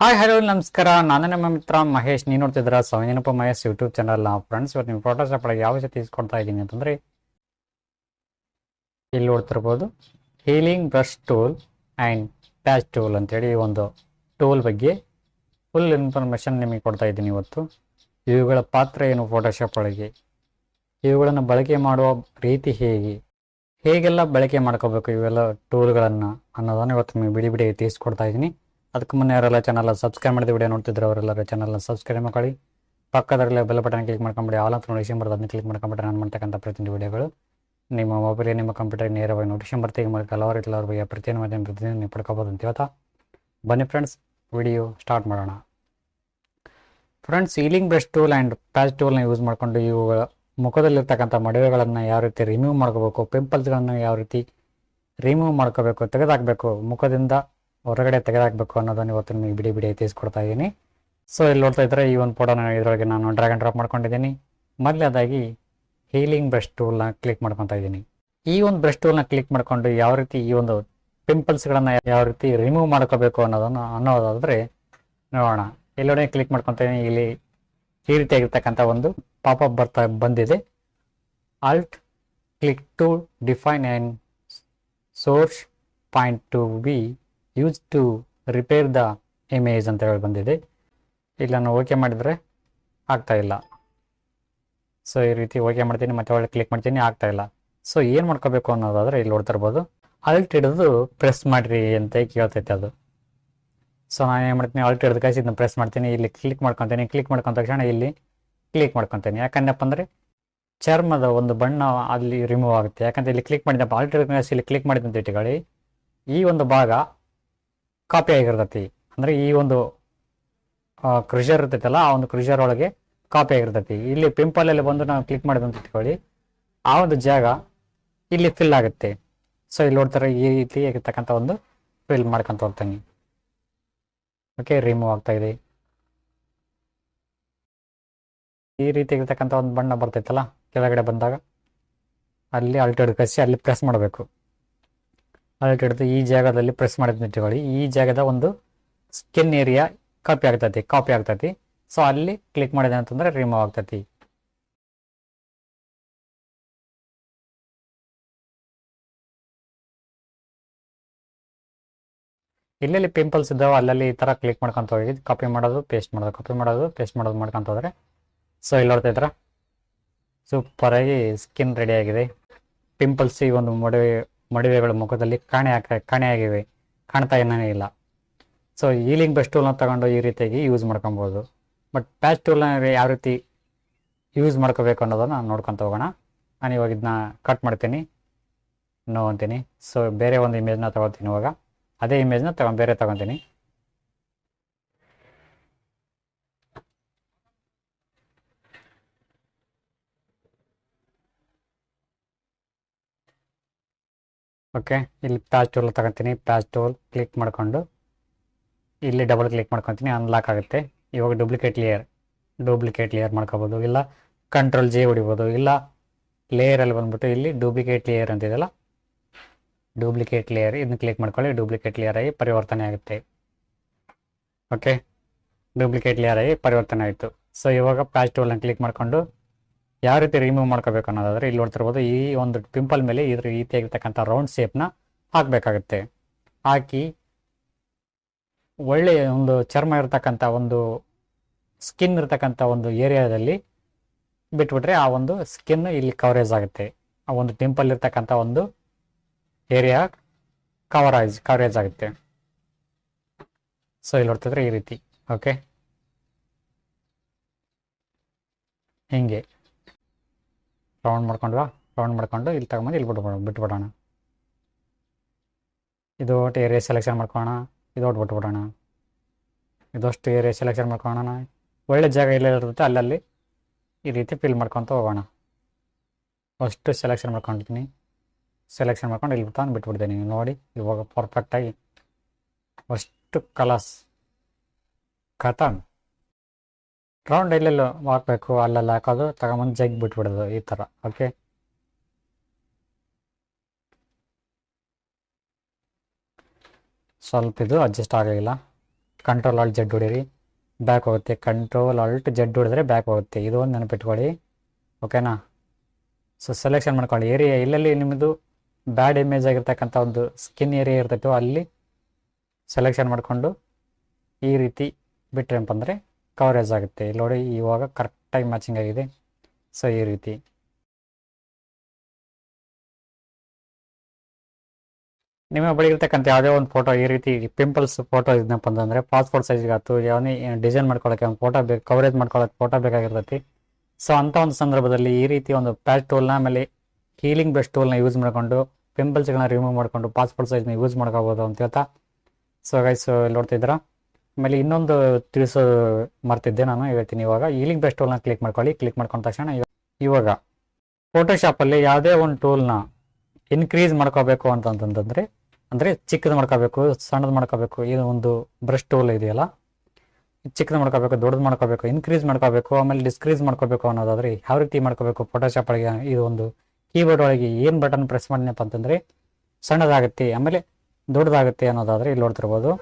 Hi hello ನಮಸ್ಕಾರ. ನಾನು ನಮ್ಮ ಮಿತ್ರ ಮಹೇಶ್. ನೀವು ನೋಡ್ತಿದ್ದೀರಾ Soujanyappa Mahesh YouTube channel friends ಇವತ್ತು ನೀವು ಫೋಟೋಶಾಪ್ ಒಳಗೆ ಯಾವ ವಿಷಯ ಇಸ್ಕೊಡ್ತಾ ಇದ್ದೀನಿ ಅಂತಂದ್ರೆ, ಇಲ್ಲಿ ನೋಡ್ತಿರ್ಬೋದು. Healing brush tool and patch tool ಅಂತೇಳಿ ಈ ಒಂದು ಟೂಲ್ ಬಗ್ಗೆ ಫುಲ್ ಇನ್ಫಾರ್ಮೇಷನ್ ನಿಮಗೆ ಕೊಡ್ತಾ ಇದ್ದೀನಿ ಇವತ್ತು. ಇವುಗಳ ಪಾತ್ರ ಏನು ಫೋಟೋಶಾಪ್ ಒಳಗೆ? ಇವುಗಳನ್ನು ಬಳಕೆ ಮಾಡುವ ರೀತಿ ಹೇಗೆ? ಹೇಗೆಲ್ಲ ಬಳಕೆ ಮಾಡ್ಕೋಬೇಕು ಇವೆಲ್ಲ ಟೂಲ್ಗಳನ್ನು ಅನ್ನೋದನ್ನು ಇವತ್ತು ನಿಮಗೆ ಬಿಡಿ ಬಿಡಿ ತಿಳಿಸ್ಕೊಡ್ತಾ ಇದ್ದೀನಿ. ಅದಕ್ಕೆ ಮುನ್ನ ಯಾರೆಲ್ಲ ಚಾನಲ್ ಸಬ್ಸ್ಕ್ರೈಬ್ ಮಾಡಿದ ವಿಡಿಯೋ ನೋಡ್ತಿದ್ರು ಅವರೆಲ್ಲರ ಚಾನಲ್ನ ಸಬ್ಸ್ಕ್ರೈಬ್ ಮಾಡ್ಕೊಳ್ಳಿ. ಪಕ್ಕದಲ್ಲಿ ಬೆಲ್ ಬಟನ್ ಕ್ಲಿಕ್ ಮಾಡ್ಕೊಂಬಿಡಿ. ಆಲ್ ಅಂತ ನೋಟಿಫಿಕೇಶನ್ ಬರೋದು ಅದನ್ನ ಕ್ಲಿಕ್ ಮಾಡ್ಕೊಂಬಿಟ್ರೆ ನಾನು ಮಾಡ್ತಕ್ಕಂಥ ಪ್ರತಿಯೊಂದು ವಿಡಿಯೋಗಳು ನಿಮ್ಮ ಮೊಬೈಲ್ ನಿಮ್ಮ ಕಂಪ್ಯೂಟರ್ ನೇರವಾಗಿ ನೋಟಿಫಿಕೇಶನ್ ಬರ್ತೀವಿ ಮೂಲಕ ಹಲವಾರು ಇಲ್ಲ ಹಲವಾರು ಬಗ್ಗೆ ಪ್ರತಿಯೊಂದು ಮಾಧ್ಯಮ ಪ್ರತಿದಿನ ನೀವು ಪಡ್ಕೋಬೋದು ಅಂತ ಹೇಳ್ತಾ. ಬನ್ನಿ ಫ್ರೆಂಡ್ಸ್ ವಿಡಿಯೋ ಸ್ಟಾರ್ಟ್ ಮಾಡೋಣ. Friends healing brush tool and patch ಟೂಲ್ನ use ಮಾಡಿಕೊಂಡು ಇವುಗಳ ಮುಖದಲ್ಲಿರ್ತಕ್ಕಂಥ ಮಡವೆಗಳನ್ನು ಯಾವ ರೀತಿ ರಿಮೂವ್ ಮಾಡ್ಕೋಬೇಕು ಪಿಂಪಲ್ಸ್ಗಳನ್ನು ಯಾವ ರೀತಿ ರಿಮೂವ್ ಮಾಡ್ಕೋಬೇಕು, ತೆಗೆದಾಕಬೇಕು, ಮುಖದಿಂದ ಹೊರಗಡೆ ತೆಗೆದಾಕಬೇಕು ಅನ್ನೋದನ್ನು ಇವತ್ತು ನಿಮಗೆ ಬಿಡಿ ಬಿಡಿ ತಿಳಿಸ್ಕೊಡ್ತಾ ಇದ್ದೀನಿ. ಸೊ ಇಲ್ಲಿ ನೋಡ್ತಾ ಇದ್ದರೆ ಈ ಒಂದು ಫೋಟೋನ ಇದರೊಳಗೆ ನಾನು ಡ್ರ್ಯಾಗ್ ಆ್ಯಂಡ್ ಡ್ರಾಪ್ ಮಾಡ್ಕೊಂಡಿದ್ದೀನಿ. ಮೊದಲನೇದಾಗಿ ಹೀಲಿಂಗ್ ಬ್ರಷ್ ಟೂಲ್ನ ಕ್ಲಿಕ್ ಮಾಡ್ಕೊತಾ ಇದ್ದೀನಿ. ಈ ಒಂದು ಬ್ರಷ್ ಟೂಲ್ನ ಕ್ಲಿಕ್ ಮಾಡಿಕೊಂಡು ಯಾವ ರೀತಿ ಈ ಒಂದು ಪಿಂಪಲ್ಸ್ಗಳನ್ನು ಯಾವ ರೀತಿ ರಿಮೂವ್ ಮಾಡ್ಕೋಬೇಕು ಅನ್ನೋದನ್ನು ಅನ್ನೋದಾದರೆ ನೋಡೋಣ. ಎಲ್ಲೋಡೆ ಕ್ಲಿಕ್ ಮಾಡ್ಕೊತೀನಿ. ಇಲ್ಲಿ ಈ ರೀತಿಯಾಗಿರ್ತಕ್ಕಂಥ ಒಂದು ಪಾಪಪ್ ಬರ್ತಾ ಬಂದಿದೆ. Alt click to define and source point to be use to repair the image ಅಂತ ಹೇಳಿ ಬಂದಿದೆ. ಇಲ್ಲಿ ನಾನು ಓಕೆ ಮಾಡಿದರೆ ಆಗ್ತಾ ಇಲ್ಲ. ಸೊ ಈ ರೀತಿ ಓಕೆ ಮಾಡ್ತೀನಿ, ಮತ್ತೆ ಒಳ್ಳೆ ಕ್ಲಿಕ್ ಮಾಡ್ತೀನಿ, ಆಗ್ತಾ ಇಲ್ಲ. ಸೊ ಏನು ಮಾಡ್ಕೋಬೇಕು ಅನ್ನೋದಾದ್ರೆ ಇಲ್ಲಿ ನೋಡ್ತಾ ಇರ್ಬೋದು. ಅಲ್ಟ್ ಹಿಡಿದು ಪ್ರೆಸ್ ಮಾಡಿರಿ ಅಂತ ಕೇಳ್ತೈತೆ ಅದು. ಸೊ ನಾನು ಏನು ಮಾಡ್ತೀನಿ ಅಲ್ಟ್ ಹಿಡಿದು ಕಾಯಿಸಿ ಇದನ್ನ ಪ್ರೆಸ್ ಮಾಡ್ತೀನಿ, ಇಲ್ಲಿ ಕ್ಲಿಕ್ ಮಾಡ್ಕೊತೀನಿ ಕ್ಲಿಕ್ ಮಾಡ್ಕೊಂಡ ತಕ್ಷಣ ಇಲ್ಲಿ ಕ್ಲಿಕ್ ಮಾಡ್ಕೊತೀನಿ. ಯಾಕಂದಪ್ಪ ಅಂದರೆ ಚರ್ಮದ ಒಂದು ಬಣ್ಣ ಅಲ್ಲಿ ರಿಮೂವ್ ಆಗುತ್ತೆ. ಯಾಕಂದ್ರೆ ಇಲ್ಲಿ ಕ್ಲಿಕ್ ಮಾಡಿದ್ದಪ್ಪ ಅಲ್ಟ್ ಹಿಡಿದು ಇಲ್ಲಿ ಕ್ಲಿಕ್ ಮಾಡಿದಂತ ಇಟ್ಕೊಳ್ಳಿ. ಈ ಒಂದು ಭಾಗ ಕಾಪಿ ಆಗಿರ್ತೈತಿ. ಅಂದರೆ ಈ ಒಂದು ಕ್ರಿಷರ್ ಇರ್ತೈತಲ್ಲ, ಆ ಒಂದು ಕ್ರಿಷರ್ ಒಳಗೆ ಕಾಪಿ ಆಗಿರ್ತೈತಿ. ಇಲ್ಲಿ ಪಿಂಪಲ್ ಅಲ್ಲಿ ಬಂದು ನಾವು ಕ್ಲಿಕ್ ಮಾಡಿದಂತ ಇಟ್ಕೊಳ್ಳಿ ಆ ಒಂದು ಜಾಗ ಇಲ್ಲಿ ಫಿಲ್ ಆಗುತ್ತೆ. ಸೊ ಇಲ್ಲಿ ನೋಡ್ತಾರೆ ಈ ರೀತಿ ಆಗಿರ್ತಕ್ಕಂಥ ಒಂದು ಫಿಲ್ ಮಾಡ್ಕೊಂತ ಹೋಗ್ತೀನಿ. ಓಕೆ ರಿಮೂವ್ ಆಗ್ತಾ ಇದೆ. ಈ ರೀತಿ ಇರ್ತಕ್ಕಂಥ ಒಂದು ಬಣ್ಣ ಬರ್ತೈತಲ್ಲ, ಕೆಳಗಡೆ ಬಂದಾಗ, ಅಲ್ಲಿ ಅಲ್ಟೆಡ್ ಕಸಿ, ಅಲ್ಲಿ ಪ್ರೆಸ್ ಮಾಡಬೇಕು. ಅಲ್ಟ್ ಹಿಡಿದು ಈ ಜಾಗದಲ್ಲಿ ಪ್ರೆಸ್ ಮಾಡಿದ ಇಟ್ಕೊಳ್ಳಿ ಈ ಜಾಗದ ಒಂದು ಸ್ಕಿನ್ ಏರಿಯಾ ಕಾಪಿ ಆಗ್ತೈತಿ ಕಾಪಿ ಆಗ್ತೈತಿ. ಸೊ ಅಲ್ಲಿ ಕ್ಲಿಕ್ ಮಾಡಿದೆ ಅಂತಂದ್ರೆ ರಿಮೂವ್ ಆಗ್ತೈತಿ. ಇಲ್ಲೆಲ್ಲಿ ಪಿಂಪಲ್ಸ್ ಇದ್ದಾವೆ ಅಲ್ಲಲ್ಲಿ ಈ ತರ ಕ್ಲಿಕ್ ಮಾಡ್ಕೊಂತ ಹೋಗಿ ಕಾಪಿ ಮಾಡೋದು ಪೇಸ್ಟ್ ಮಾಡೋದು ಕಾಪಿ ಮಾಡೋದು ಪೇಸ್ಟ್ ಮಾಡೋದು ಮಾಡ್ಕೊಂತ ಹೋದ್ರೆ ಸೊ ಇಲ್ಲಿ ನೋಡ್ತಾ ಇದ್ರ ಸೂಪರಾಗಿ ಸ್ಕಿನ್ ರೆಡಿ ಆಗಿದೆ. ಪಿಂಪಲ್ಸ್ ಈ ಒಂದು ಮೊಡವೆ ಮಡುವೆಗಳ ಮುಖದಲ್ಲಿ ಕಾಣೆ ಕಾಣೆಯಾಗಿವೆ. ಕಾಣ್ತಾ ಏನೇ ಇಲ್ಲ. ಸೊ ಈಲಿಂಗ್ ಬೆಸ್ಟ್ ಟೂಲ್ನ ತಗೊಂಡು ಈ ರೀತಿಯಾಗಿ ಯೂಸ್ ಮಾಡ್ಕೊಬೋದು. ಬಟ್ ಪ್ಯಾಚ್ ಟೂಲ್ನ ಯಾವ ರೀತಿ ಯೂಸ್ ಮಾಡ್ಕೋಬೇಕು ಅನ್ನೋದನ್ನು ನೋಡ್ಕೊತ ಹೋಗೋಣ. ನಾನು ಇವಾಗ ಇದನ್ನ ಕಟ್ ಮಾಡ್ತೀನಿ. ನೋ ಅಂತೀನಿ. ಸೊ ಬೇರೆ ಒಂದು ಇಮೇಜ್ನ ತೊಗೊತೀನಿ ಇವಾಗ. ಅದೇ ಇಮೇಜ್ನ ತಗೊಂಡು ಬೇರೆ ತಗೊತೀನಿ. ಓಕೆ ಇಲ್ಲಿ ಪ್ಯಾಚ್ ಟೂಲ್ ತಗೊತೀನಿ. ಪ್ಯಾಚ್ ಟೂಲ್ ಕ್ಲಿಕ್ ಮಾಡಿಕೊಂಡು. ಇಲ್ಲಿ ಡಬಲ್ ಕ್ಲಿಕ್ ಮಾಡ್ಕೊತೀನಿ. ಅನ್ಲಾಕ್ ಆಗುತ್ತೆ. ಇವಾಗ ಡೂಪ್ಲಿಕೇಟ್ ಲೇಯರ್ ಡೂಪ್ಲಿಕೇಟ್ ಲೇಯರ್ ಮಾಡ್ಕೋಬೋದು. ಇಲ್ಲ ಕಂಟ್ರೋಲ್ ಜೆ ಹೊಡಿಬೋದು. ಇಲ್ಲ ಲೇಯರಲ್ಲಿ ಬಂದ್ಬಿಟ್ಟು ಇಲ್ಲಿ ಡೂಪ್ಲಿಕೇಟ್ ಲೇಯರ್ ಅಂತಿದೆಯಲ್ಲ ಡೂಪ್ಲಿಕೇಟ್ ಲೇಯರ್ ಇದನ್ನು ಕ್ಲಿಕ್ ಮಾಡ್ಕೊಳ್ಳಿ. ಡೂಪ್ಲಿಕೇಟ್ ಲೇಯರ್ ಆಗಿ ಪರಿವರ್ತನೆ ಆಗುತ್ತೆ. ಓಕೆ ಡೂಪ್ಲಿಕೇಟ್ ಲೇಯರ್ ಆಗಿ ಪರಿವರ್ತನೆ ಆಯಿತು. ಸೊ ಇವಾಗ ಪ್ಯಾಚ್ ಟೂಲನ್ನು ಕ್ಲಿಕ್ ಮಾಡಿಕೊಂಡು ಯಾವ ರೀತಿ ರಿಮೂವ್ ಮಾಡ್ಕೋಬೇಕು ಅನ್ನೋದಾದ್ರೆ ಇಲ್ಲಿ ನೋಡ್ತಿರ್ಬೋದು ಈ ಒಂದು ಪಿಂಪಲ್ ಮೇಲೆ ಇದ್ರ ರೀತಿಯಾಗಿರ್ತಕ್ಕಂಥ ರೌಂಡ್ ಶೇಪ್ನ ಹಾಕಬೇಕಾಗುತ್ತೆ. ಹಾಕಿ ಒಳ್ಳೆಯ ಒಂದು ಚರ್ಮ ಇರತಕ್ಕಂಥ ಒಂದು ಸ್ಕಿನ್ ಇರತಕ್ಕಂಥ ಒಂದು ಏರಿಯಾದಲ್ಲಿ ಬಿಟ್ಬಿಟ್ರೆ ಆ ಒಂದು ಸ್ಕಿನ್ ಇಲ್ಲಿ ಕವರೇಜ್ ಆಗುತ್ತೆ. ಆ ಒಂದು ಪಿಂಪಲ್ ಇರ್ತಕ್ಕಂಥ ಒಂದು ಏರಿಯಾ ಕವರೇಜ್ ಕವರೇಜ್ ಆಗುತ್ತೆ. ಸೊ ಇಲ್ಲಿ ನೋಡ್ತಿದ್ರೆ ಈ ರೀತಿ ಓಕೆ ಹಿಂಗೆ. ರೌಂಡ್ ಮಾಡ್ಕೊಂಡ್ವಾ? ರೌಂಡ್ ಮಾಡ್ಕೊಂಡು ಇಲ್ಲಿ ತಗೊಂಬಂದು ಇಲ್ಲಿ ಬಿಟ್ಬಿಡೋಣ ಬಿಟ್ಬಿಡೋಣ. ಇದು ಒಟ್ಟು ಏರಿಯಾ ಸೆಲೆಕ್ಷನ್ ಮಾಡ್ಕೊಳ್ಳೋಣ ಇದು ಒಟ್ಟು ಬಿಟ್ಬಿಡೋಣ. ಇದಷ್ಟು ಏರಿಯಾ ಸೆಲೆಕ್ಷನ್ ಮಾಡ್ಕೊಳ್ಳೋಣ ಒಳ್ಳೆ ಜಾಗ ಇರುತ್ತೆ ಅಲ್ಲಲ್ಲಿ ಈ ರೀತಿ ಫಿಲ್ ಮಾಡ್ಕೊತ ಹೋಗೋಣ. ಅಷ್ಟು ಸೆಲೆಕ್ಷನ್ ಮಾಡ್ಕೊಂಡಿದ್ದೀನಿ. ಸೆಲೆಕ್ಷನ್ ಮಾಡ್ಕೊಂಡು ಇಲ್ಲಿ ತಾನು ಬಿಟ್ಬಿಡ್ತೀನಿ. ನೋಡಿ, ಇವಾಗ ಪರ್ಫೆಕ್ಟಾಗಿ ಅಷ್ಟು ಕಲರ್ಸ್ ಖತಮ್ ರೌಂಡ್ ಎಲ್ಲೆಲ್ಲೋ ಹಾಕಬೇಕು ಅಲ್ಲೆಲ್ಲ ಹಾಕೋದು, ತಗೊಂಬಂದು ಜಗ್ ಬಿಟ್ಬಿಡೋದು, ಈ ಥರ ಓಕೆ ಸ್ವಲ್ಪ ಇದು ಅಡ್ಜಸ್ಟ್ ಆಗಲಿಲ್ಲ ಕಂಟ್ರೋಲ್ ಆಲ್ಟ್ ಜಡ್ ಹೊಡೀರಿ ಬ್ಯಾಕ್ ಹೋಗುತ್ತೆ. ಕಂಟ್ರೋಲ್ ಆಲ್ಟ್ ಜಡ್ ಹೊಡೆದ್ರೆ ಬ್ಯಾಕ್ ಹೋಗುತ್ತೆ. ಇದು ಒಂದು ನೆನಪಿಟ್ಕೊಳ್ಳಿ ಓಕೆನಾ ಸೊ ಸೆಲೆಕ್ಷನ್ ಮಾಡ್ಕೊಳ್ಳಿ. ಏರಿಯಾ ಇಲ್ಲಲ್ಲಿ ನಿಮ್ಮದು ಬ್ಯಾಡ್ ಇಮೇಜ್ ಆಗಿರ್ತಕ್ಕಂಥ ಒಂದು ಸ್ಕಿನ್ ಏರಿಯಾ ಇರ್ತೈತೋ, ಅಲ್ಲಿ ಸೆಲೆಕ್ಷನ್ ಮಾಡಿಕೊಂಡು ಈ ರೀತಿ ಬಿಟ್ರೆ ಅಂದರೆ ಕವರೇಜ್ ಆಗುತ್ತೆ. ಇಲ್ಲಿ ನೋಡಿ, ಇವಾಗ ಕರೆಕ್ಟಾಗಿ ಮ್ಯಾಚಿಂಗ್ ಆಗಿದೆ. ಸೊ ಈ ರೀತಿ. ನಿಮ್ಮ ಬಳಿ ಇರ್ತಕ್ಕಂಥ ಯಾವುದೇ ಒಂದು ಫೋಟೋ ಈ ರೀತಿ ಪಿಂಪಲ್ಸ್ ಫೋಟೋ ಇದ್ನಪ್ಪ ಅಂತಂದರೆ ಪಾಸ್ಪೋರ್ಟ್ ಸೈಜ್ಗೆ ಆಯ್ತು ಯಾವನೇ ಡಿಸೈನ್ ಮಾಡ್ಕೊಳ್ಳೋಕೆ ಒಂದು ಫೋಟೋ ಬೇಕು ಕವರೇಜ್ ಮಾಡ್ಕೊಳ್ಳೋಕೆ ಫೋಟೋ ಬೇಕಾಗಿರ್ತೈತಿ. ಸೊ ಅಂಥ ಒಂದು ಸಂದರ್ಭದಲ್ಲಿ ಈ ರೀತಿ ಒಂದು ಪ್ಯಾಚ್ ಟೂಲ್ನ ಆಮೇಲೆ ಹೀಲಿಂಗ್ ಬೆಸ್ಟ್ ಟೂಲ್ನ ಯೂಸ್ ಮಾಡಿಕೊಂಡು ಪಿಂಪಲ್ಸ್ಗಳನ್ನ ರಿಮೂವ್ ಮಾಡಿಕೊಂಡು ಪಾಸ್ಪೋರ್ಟ್ ಸೈಜ್ನ ಯೂಸ್ ಮಾಡ್ಕೋಬೋದು ಅಂತ ಹೇಳ್ತಾ. ಸೊ ಗೈಸ್ ಇಲ್ಲಿ ನೋಡ್ತಿದ್ದೀರಾ ಆಮೇಲೆ ಇನ್ನೊಂದು ತಿಳಿಸೋ ಮರ್ತಿದ್ದೆ ನಾನು, ಹೇಳ್ತೀನಿ ಇವಾಗ. ಹೀಲಿಂಗ್ ಬೆಸ್ಟ್ ಟೂಲ್ನ ಕ್ಲಿಕ್ ಮಾಡ್ಕೊಳ್ಳಿ. ಕ್ಲಿಕ್ ಮಾಡ್ಕೊಂಡ ತಕ್ಷಣ ಇವಾಗ ಇವಾಗ ಫೋಟೋಶಾಪಲ್ಲಿ ಯಾವುದೇ ಒಂದು ಟೂಲ್ನ ಇನ್ಕ್ರೀಸ್ ಮಾಡ್ಕೋಬೇಕು ಅಂತಂತಂದ್ರೆ ಅಂದರೆ ಚಿಕ್ಕದು ಮಾಡ್ಕೋಬೇಕು, ಸಣ್ಣದು ಮಾಡ್ಕೋಬೇಕು. ಇದು ಒಂದು ಬ್ರಷ್ ಟೂಲ್ ಇದೆಯಲ್ಲ? ಚಿಕ್ಕದು ಮಾಡ್ಕೋಬೇಕು, ದೊಡ್ಡದು ಮಾಡ್ಕೋಬೇಕು ಇನ್ಕ್ರೀಸ್ ಮಾಡ್ಕೋಬೇಕು, ಆಮೇಲೆ ಡಿಸ್ಕ್ರೀಸ್ ಮಾಡ್ಕೋಬೇಕು ಅನ್ನೋದಾದ್ರೆ ಯಾವ ರೀತಿ ಮಾಡ್ಕೋಬೇಕು? ಫೋಟೋಶಾಪ್ ಒಳಗೆ ಇದು ಒಂದು ಕೀಬೋರ್ಡ್ ಒಳಗೆ ಏನು ಬಟನ್ ಪ್ರೆಸ್ ಮಾಡಿನಪ್ಪ ಅಂತಂದರೆ ಸಣ್ಣದಾಗುತ್ತೆ, ಆಮೇಲೆ ದೊಡ್ಡದಾಗುತ್ತೆ ಅನ್ನೋದಾದರೆ ಇಲ್ಲಿ ನೋಡ್ತಿರ್ಬೋದು.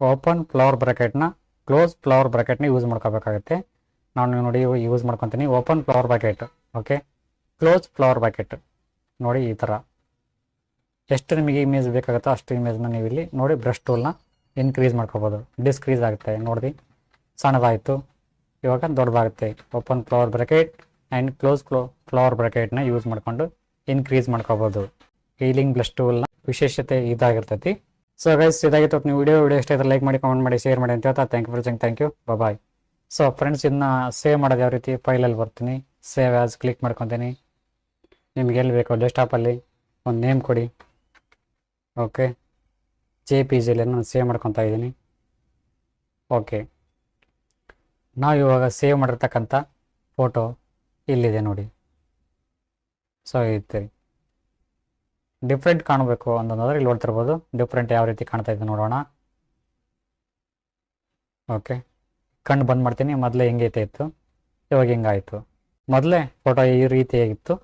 ಓಪನ್ ಫ್ಲವರ್ ಬ್ರಾಕೆಟ್ನ ಕ್ಲೋಸ್ ಫ್ಲವರ್ ಬ್ರಾಕೆಟ್ನ ಯೂಸ್ ಮಾಡ್ಕೋಬೇಕಾಗುತ್ತೆ. ನಾನು ನೋಡಿ ಯೂಸ್ ಮಾಡ್ಕೊತೀನಿ. Open flower bracket, okay? Close flower bracket. ನೋಡಿ ಈ ಥರ. ಎಷ್ಟು ನಿಮಗೆ ಇಮೇಜ್ ಬೇಕಾಗುತ್ತೋ ಅಷ್ಟು ಇಮೇಜ್ನ ನೀವು ಇಲ್ಲಿ ನೋಡಿ ಬ್ರಷ್ ಟೂಲ್ನ ಇನ್ಕ್ರೀಸ್ ಮಾಡ್ಕೋಬೋದು. ಡಿಸ್ಕ್ರೀಸ್ ಆಗುತ್ತೆ ನೋಡಿ ಸಣ್ಣದಾಯಿತು. ಇವಾಗ ದೊಡ್ಡದಾಗುತ್ತೆ. Open flower bracket and close ಕ್ಲೋ flower ಬ್ರಾಕೆಟ್ನ ಯೂಸ್ ಮಾಡಿಕೊಂಡು ಇನ್ಕ್ರೀಸ್ ಮಾಡ್ಕೋಬೋದು. ಹೀಲಿಂಗ್ ಬ್ಲಸ್ ಟೂಲ್ನ ವಿಶೇಷತೆ ಇದಾಗಿರ್ತೈತಿ. ಸೊ ಗೈಸ್ ಇದಾಗಿತ್ತು. ನೀವು ವಿಡಿಯೋ ವಿಡಿಯೋ ಇಷ್ಟ ಲೈಕ್ ಮಾಡಿ ಕಮೆಂಟ್ ಮಾಡಿ ಶೇರ್ ಮಾಡಿ ಅಂತ ಹೇಳ್ತಾ thank you for watching thank you bye so friends ಇದನ್ನ ಸೇವ್ ಮಾಡೋದು ಯಾವ ರೀತಿ? ಫೈಲಲ್ಲಿ ಬರ್ತೀನಿ. ಸೇವ್ ಆ್ಯಸ್ ಕ್ಲಿಕ್ ಮಾಡ್ಕೊತೀನಿ. ನಿಮ್ಗೆ ಎಲ್ಲಿ ಬೇಕೋ ಡೆಸ್ಕ್ಟಾಪಲ್ಲಿ ಒಂದು ನೇಮ್ ಕೊಡಿ. ಓಕೆ ಜೆ ಪಿ ಜಿಲಿ ನಾನು ಸೇವ್ ಮಾಡ್ಕೊತಾ ಇದ್ದೀನಿ. ಓಕೆ ನಾವು ಇವಾಗ ಸೇವ್ ಮಾಡಿರ್ತಕ್ಕಂಥ ಫೋಟೋ ಇಲ್ಲಿದೆ ನೋಡಿ. ಸೊ ಇರ್ತೀರಿ. ಡಿಫ್ರೆಂಟ್ ಕಾಣಬೇಕು ಅಂತಂದ್ರೆ ಇಲ್ಲಿ ನೋಡ್ತಿರ್ಬೋದು. ಡಿಫ್ರೆಂಟ್ ಯಾವ ರೀತಿ ಕಾಣ್ತಾ ಇದೆ ನೋಡೋಣ. ಓಕೆ ಕಣ್ಣು ಬಂದ್ ಮಾಡ್ತೀನಿ. ಮೊದಲೇ ಹೆಂಗೈತೆ ಇತ್ತು? ಇವಾಗ ಹೆಂಗಾಯಿತು ಮೊದಲೇ ಫೋಟೋ ಈ ರೀತಿಯಾಗಿತ್ತು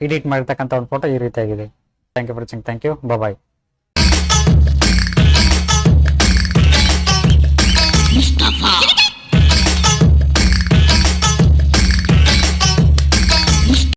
ಎಡಿಟ್ ಮಾಡಿರ್ತಕ್ಕಂಥ ಒಂದು ಫೋಟೋ ಈ ರೀತಿಯಾಗಿದೆ thank you for watching thank you bye